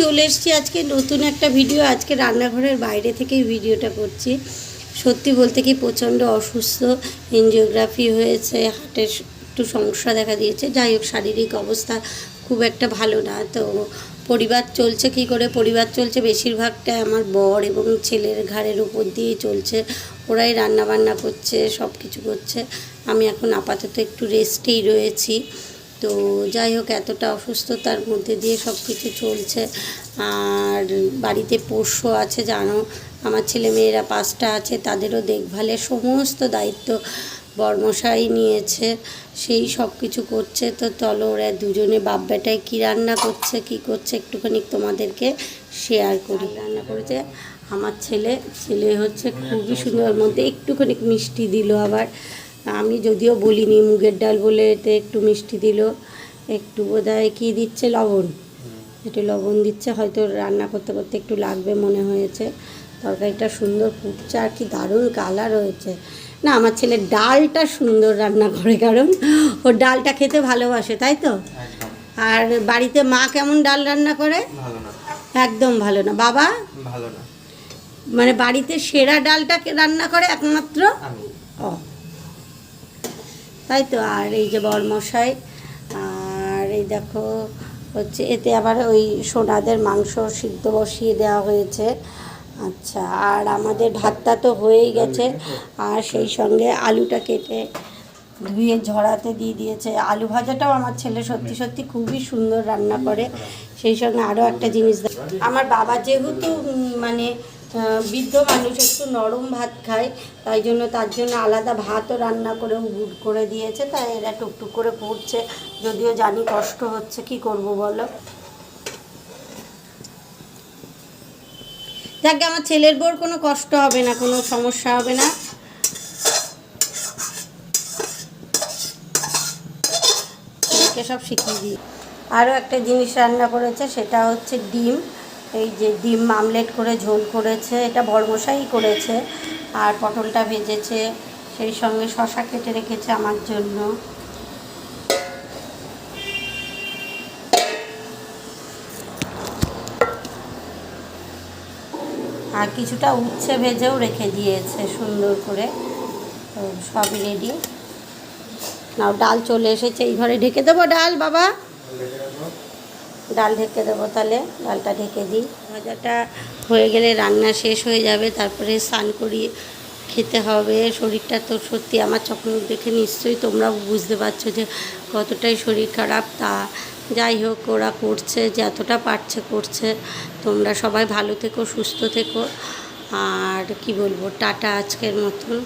চলে এসেছি আজকে, নতুন একটা ভিডিও আজকে রান্নাঘরের বাইরে থেকেই ভিডিওটা করছি। সত্যি বলতে কি প্রচণ্ড অসুস্থ এনজিওগ্রাফি হয়েছে, হার্টের একটু সমস্যা দেখা দিয়েছে। যাই হোক, শারীরিক অবস্থা খুব একটা ভালো না। তো পরিবার চলছে কি করে? পরিবার চলছে বেশিরভাগটা আমার বর এবং ছেলের ঘাড়ের উপর দিয়েই চলছে। ওরাই রান্না বান্না করছে সব কিছু করছে। আমি এখন আপাতত একটু রেস্টেই রয়েছি। তো যাই হোক এতটা অসুস্থতার মধ্যে দিয়ে সব কিছু চলছে। আর বাড়িতে পোষ্য আছে জানো আমার ছেলে মেয়েরা পাঁচটা আছে তাদেরও দেখভালের সমস্ত দায়িত্ব বর্মশাই নিয়েছে সেই সব কিছু করছে। তো চলো ওরা দুজনে বাপ বেটায় কী রান্না করছে কি করছে একটুখানি তোমাদেরকে শেয়ার করি। রান্না করেছে। আমার ছেলে ছেলে হচ্ছে খুবই সুন্দর মধ্যে একটুখানি মিষ্টি দিল আবার। আমি যদিও বলিনি মুগের ডাল বলে এতে একটু মিষ্টি দিল একটু বোধহয় কী দিচ্ছে লবণ। একটু লবণ দিচ্ছে হয়তো রান্না করতে করতে একটু লাগবে মনে হয়েছে। তরকারিটা সুন্দর ফুটছে আর কি দারুণ কালার হয়েছে। না আমার ছেলে ডালটা সুন্দর রান্না করে কারণ ও ডালটা খেতে ভালোবাসে তাই তো? আর বাড়িতে মা কেমন ডাল রান্না করে? একদম ভালো না। বাবা? ভালো না। মানে বাড়িতে সেরা ডালটাকে রান্না করে একমাত্র? আমি। তাই তো? আর এই যে বরমশাই আর এই দেখো হচ্ছে এতে আবার ওই সোনাদের মাংস সিদ্ধ বসিয়ে দেওয়া হয়েছে। আচ্ছা আর আমাদের ভাতটা তো হয়েই গেছে। আর সেই সঙ্গে আলুটা কেটে ধুয়ে ঝরাতে দিয়ে দিয়েছে। আলু ভাজাটাও আমার ছেলে সত্যি সত্যি খুবই সুন্দর রান্না করে। সেই সঙ্গে আরও একটা জিনিস আমার বাবা যেহেতু মানে বৃদ্ধ মানুষ একটু নরম ভাত খায়, তাই জন্য তার জন্য আলাদা ভাতও রান্না করে গুড় করে দিয়েছে, তাই এরা টুকটুক করে করছে যদিও জানি কষ্ট হচ্ছে, কি করব বলো? যাকে আমার ছেলের বোর কোনো কষ্ট হবে না, কোনো সমস্যা হবে না। সব শিখিয়ে দিই। আরও একটা জিনিস রান্না করেছে, সেটা হচ্ছে ডিম। এই যে ডিম মামলেট করে, ঝোল করেছে, এটা বর্মশাই করেছে। আর পটলটা ভেজেছে, সেই সঙ্গে শশা কেটে রেখেছে আমার জন্য। আর কিছুটা উচ্ছে ভেজেও রেখে দিয়েছে সুন্দর করে। তো সবই রেডি নাও, ডাল চলে এসেছে। এই ঘরে ঢেকে দেবো ডাল, বাবা? ডাল ঢেকে দেবো তাহলে, ডালটা ঢেকে দিই। ভাজাটা হয়ে গেলে রান্না শেষ হয়ে যাবে, তারপরে স্নান করিয়ে খেতে হবে। শরীরটা তো সত্যি আমার চোখ দেখে নিশ্চয়ই তোমরা বুঝতে পারছ যে কতটাই শরীর খারাপ। তা যাই হোক, ওরা করছে যতটা পারছে করছে। তোমরা সবাই ভালো থেকো, সুস্থ থেকো। আর কি বলব, টাটা আজকের মতন।